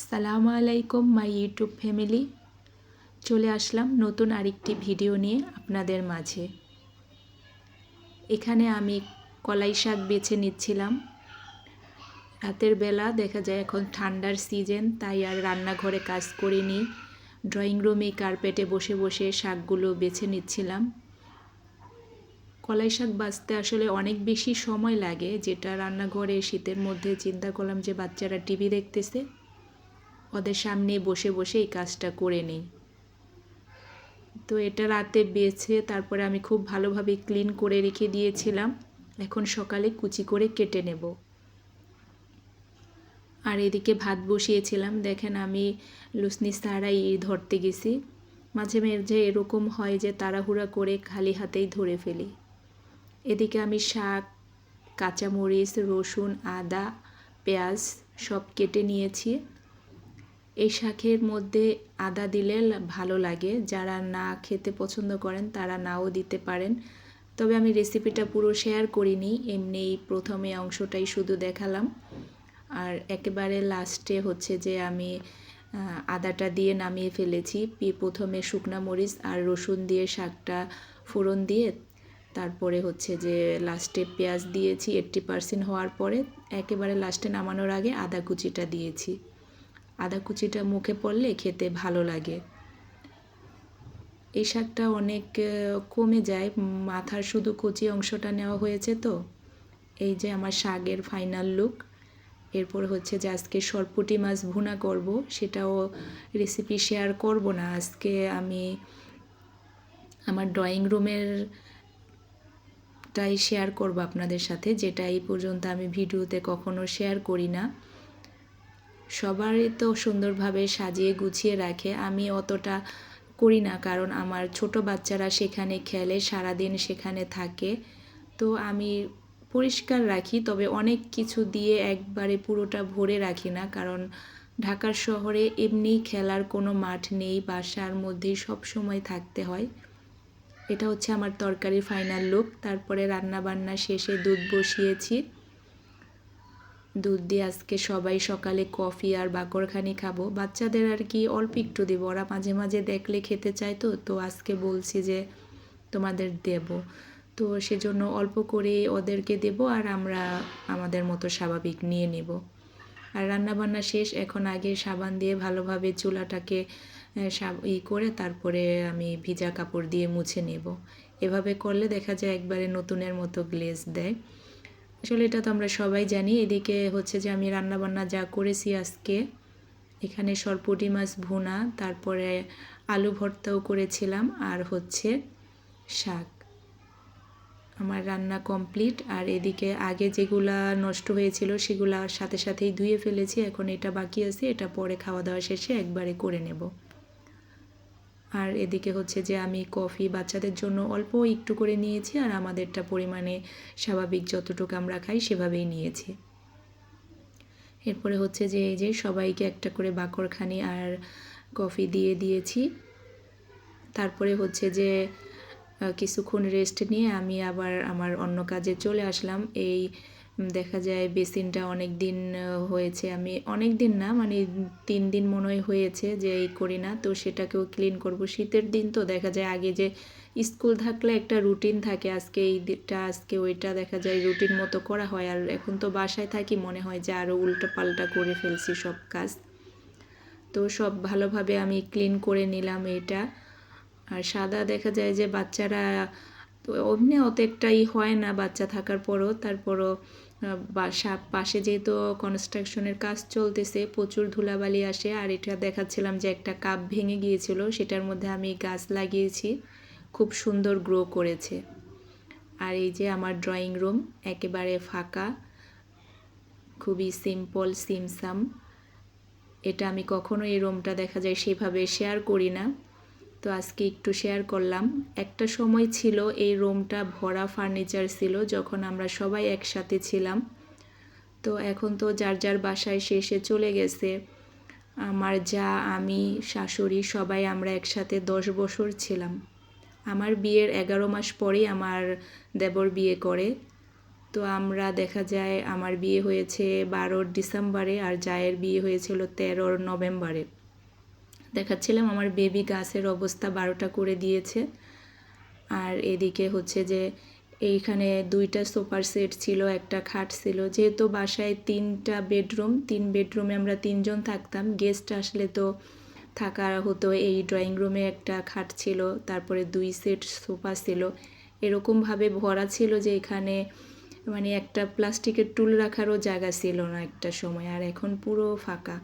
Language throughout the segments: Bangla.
আসসালামু আলাইকুম মাই ইউটিউব ফ্যামিলি চলে আসলাম নতুন আরেকটি ভিডিও নিয়ে আপনাদের মাঝে। এখানে আমি কলাই শাক বেছে নিচ্ছিলাম। রাতের বেলা দেখা যায় এখন ঠান্ডার সিজন তাই আর রান্নাঘরে কাজ করিনি। ড্রয়িং রুমে কার্পেটে বসে বসে শাকগুলো বেছে নিচ্ছিলাম। কলাই শাক বাঁচতে আসলে অনেক বেশি সময় লাগে, যেটা রান্নাঘরে শীতের মধ্যে চিন্তা করলাম যে বাচ্চারা টিভি দেখতেছে। ওদের সামনে বসে বসে এই কাজটা করে নিই। তো এটা রাতে বেছে তারপরে আমি খুব ভালোভাবে ক্লিন করে রেখে দিয়েছিলাম। এখন সকালে কুচি করে কেটে নেব। আর এদিকে ভাত বসিয়েছিলাম। দেখেন আমি লুসনি সারাই ধরতে গেছি। মাঝে মাঝে এরকম হয় যে তাড়াহুড়া করে খালি হাতেই ধরে ফেলি। এদিকে আমি শাক, কাঁচামরিচ, রসুন, আদা, পেঁয়াজ সব কেটে নিয়েছি। এই শাকের মধ্যে আদা দিলে ভালো লাগে। যারা না খেতে পছন্দ করেন, তারা নাও দিতে পারেন। তবে আমি রেসিপিটা পুরো শেয়ার করিনি এমনি প্রথমে অংশটাই শুধু দেখালাম। আর একেবারে লাস্টে হচ্ছে যে আমি আদাটা দিয়ে নামিয়ে ফেলেছি। প্রথমে শুকনা মরিচ আর রসুন দিয়ে শাকটা ফোড়ন দিয়ে, তারপরে হচ্ছে যে লাস্টে পেঁয়াজ দিয়েছি। এইট্টি পার্সেন্ট হওয়ার পরে একেবারে লাস্টে নামানোর আগে আদা কুচিটা দিয়েছি। আদা কুচিটা মুখে পড়লে খেতে ভালো লাগে। এই শাকটা অনেক কমে যায়। মাথার শুধু কুচি অংশটা নেওয়া হয়েছে তো। এই যে আমার শাকের ফাইনাল লুক এরপর হচ্ছে যে আজকে সরপুটি মাছ ভুনা করব। সেটাও রেসিপি শেয়ার করব না। আজকে আমি আমার ড্রয়িং রুমের টাই শেয়ার করব আপনাদের সাথে, যেটা এই পর্যন্ত আমি ভিডিওতে কখনো শেয়ার করি না। সবারই তো সুন্দরভাবে সাজিয়ে গুছিয়ে রাখে, আমি অতটা করি না। কারণ আমার ছোট বাচ্চারা সেখানে খেলে, সারাদিন সেখানে থাকে। তো আমি পরিষ্কার রাখি, তবে অনেক কিছু দিয়ে একবারে পুরোটা ভরে রাখি না। কারণ ঢাকার শহরে এমনি খেলার কোনো মাঠ নেই, বাসার মধ্যেই সব সময় থাকতে হয়। এটা হচ্ছে আমার তরকারি ফাইনাল লুক তারপরে রান্না বান্না শেষে দুধ বসিয়েছি। দুধ দিয়ে আজকে সবাই সকালে কফি আর বাকরখানি খাব। বাচ্চাদের আর কি অল্প একটু দেবো। ওরা মাঝে মাঝে দেখলে খেতে চায় তো তো আজকে বলছি যে তোমাদের দেব। তো সেজন্য অল্প করে ওদেরকে দেব আর আমরা আমাদের মতো স্বাভাবিক নিয়ে নেব। আর রান্নাবান্না শেষ, এখন আগে সাবান দিয়ে ভালোভাবে চুলাটাকে ই করে তারপরে আমি ভিজা কাপড় দিয়ে মুছে নেব। এভাবে করলে দেখা যায় একবারে নতুনের মতো গ্লেজ দেয়। আসলে এটা তো আমরা সবাই জানি। এদিকে হচ্ছে যে আমি রান্নাবান্না যা করেছি আজকে, এখানে সরপুটি মাছ ভুনা, তারপরে আলু ভর্তাও করেছিলাম আর হচ্ছে শাক। আমার রান্না কমপ্লিট আর এদিকে আগে যেগুলা নষ্ট হয়েছিল সেগুলা সাথে সাথেই ধুয়ে ফেলেছি, এখন এটা বাকি আছে, এটা পরে খাওয়া দাওয়া শেষে একবারে করে নেব। আর এদিকে হচ্ছে যে আমি কফি বাচ্চাদের জন্য অল্প একটু করে নিয়েছি আর আমাদেরটা পরিমাণে স্বাভাবিক যতটুকু আমরা খাই সেভাবেই নিয়েছি। এরপরে হচ্ছে যে এই যে সবাইকে একটা করে বাকরখানি আর কফি দিয়ে দিয়েছি। তারপরে হচ্ছে যে কিছুক্ষণ রেস্ট নিয়ে আমি আবার আমার অন্য কাজে চলে আসলাম। এই দেখা যায় বেসিনটা অনেক দিন হয়েছে। আমি অনেক দিন না মানে তিন দিন মনে হয় হয়েছে যে এই করি না, তো সেটাকেও ক্লিন করব। শীতের দিন তো দেখা যায় আগে যে স্কুল থাকলে একটা রুটিন থাকে, আজকে এই দিকটা আজকে ওইটা দেখা যায় রুটিন মতো করা হয়। আর এখন তো বাসায় থাকি, মনে হয় যে আরও উল্টো পাল্টা করে ফেলছি সব কাজ। তো সব ভালোভাবে আমি ক্লিন করে নিলাম এটা। আর সাদা দেখা যায় যে বাচ্চারা তো অমনি অত একটাই হয় না বাচ্চা থাকার পরও। তারপরও বাসা পাশে যেহেতু কনস্ট্রাকশনের কাজ চলতেছে, প্রচুর ধুলাবালি আসে। আর এটা দেখাচ্ছিলাম যে একটা কাপ ভেঙে গিয়েছিল, সেটার মধ্যে আমি গাছ লাগিয়েছি। খুব সুন্দর গ্রো করেছে। আর এই যে আমার ড্রয়িং রুম একেবারে ফাঁকা। খুবই সিম্পল সিমসাম এটা আমি কখনো এই রুমটা দেখা যায় সেভাবে শেয়ার করি না। তো আজকে একটু শেয়ার করলাম। একটা সময় ছিল এই রুমটা ভরা ফার্নিচার ছিল, যখন আমরা সবাই একসাথে ছিলাম। তো এখন তো যার যার বাসায় শেষে চলে গেছে। আমার যা, আমি, শাশুড়ি সবাই আমরা একসাথে দশ বছর ছিলাম। আমার বিয়ের এগারো মাস পরেই আমার দেবর বিয়ে করে। তো আমরা দেখা যায়, আমার বিয়ে হয়েছে বারোর ডিসেম্বরে আর জায়ের বিয়ে হয়েছিল তেরোর নভেম্বরে। দেখাচ্ছিলাম, আমার বেবি গাছের অবস্থা বারোটা করে দিয়েছে। আর এদিকে হচ্ছে যে এইখানে দুইটা সোফার সেট ছিল, একটা খাট ছিল। যেহেতু বাসায় তিনটা বেডরুম, তিন বেডরুমে আমরা তিনজন থাকতাম, গেস্ট আসলে তো থাকা হতো। এই ড্রয়িং রুমে একটা খাট ছিল, তারপরে দুই সেট সোফা ছিল। এরকমভাবে ভরা ছিল যে এখানে মানে একটা প্লাস্টিকের টুল রাখারও জায়গা ছিল না একটা সময়, আর এখন পুরো ফাঁকা।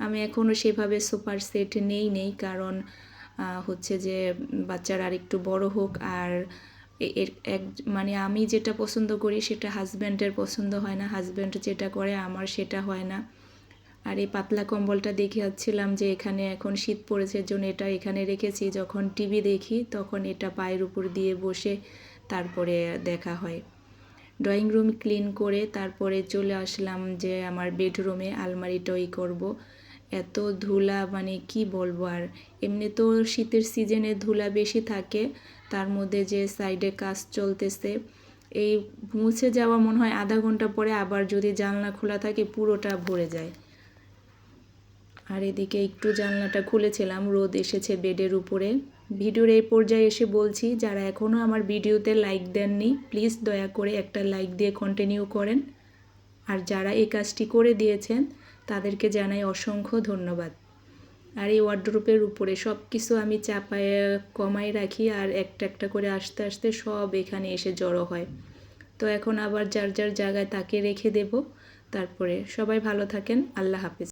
আমি এখনও সেভাবে সোফার সেট নেই নেই কারণ হচ্ছে যে বাচ্চারা আর একটু বড় হোক আর এর এক মানে আমি যেটা পছন্দ করি সেটা হাজব্যান্ডের পছন্দ হয় না, হাজব্যান্ড যেটা করে আমার সেটা হয় না। আর এই পাতলা কম্বলটা দেখে যাচ্ছিলাম যে এখানে এখন শীত পড়েছে জন্য এটা এখানে রেখেছি। যখন টিভি দেখি তখন এটা পায়ের উপর দিয়ে বসে তারপরে দেখা হয়। ড্রয়িং রুম ক্লিন করে তারপরে চলে আসলাম যে আমার বেডরুমে আলমারিটাই করব। এত ধুলা মানে কি বলব আর? এমনি তো শীতের সিজনে ধুলা বেশি থাকে, তার মধ্যে যে সাইডে কাজ চলতেছে, এই মুছে যাওয়া মনে হয় আধা ঘণ্টা পরে আবার যদি জানলা খোলা থাকে পুরোটা ভরে যায়। আর এদিকে একটু জানলাটা খুলেছিলাম, রোদ এসেছে বেডের উপরে। ভিডিওর এই পর্যায়ে এসে বলছি, যারা এখনও আমার ভিডিওতে লাইক দেননি প্লিজ দয়া করে একটা লাইক দিয়ে কন্টিনিউ করেন। আর যারা এই কাজটি করে দিয়েছেন তাদেরকে জানাই অসংখ্য ধন্যবাদ। আর এই ওয়ার্ড্রোপের উপরে সব কিছু আমি চাপায় কমাই রাখি আর একটা একটা করে আস্তে আস্তে সব এখানে এসে জড়ো হয়। তো এখন আবার যার যার জায়গায় তাকে রেখে দেব। তারপরে সবাই ভালো থাকেন। আল্লাহ হাফিজ।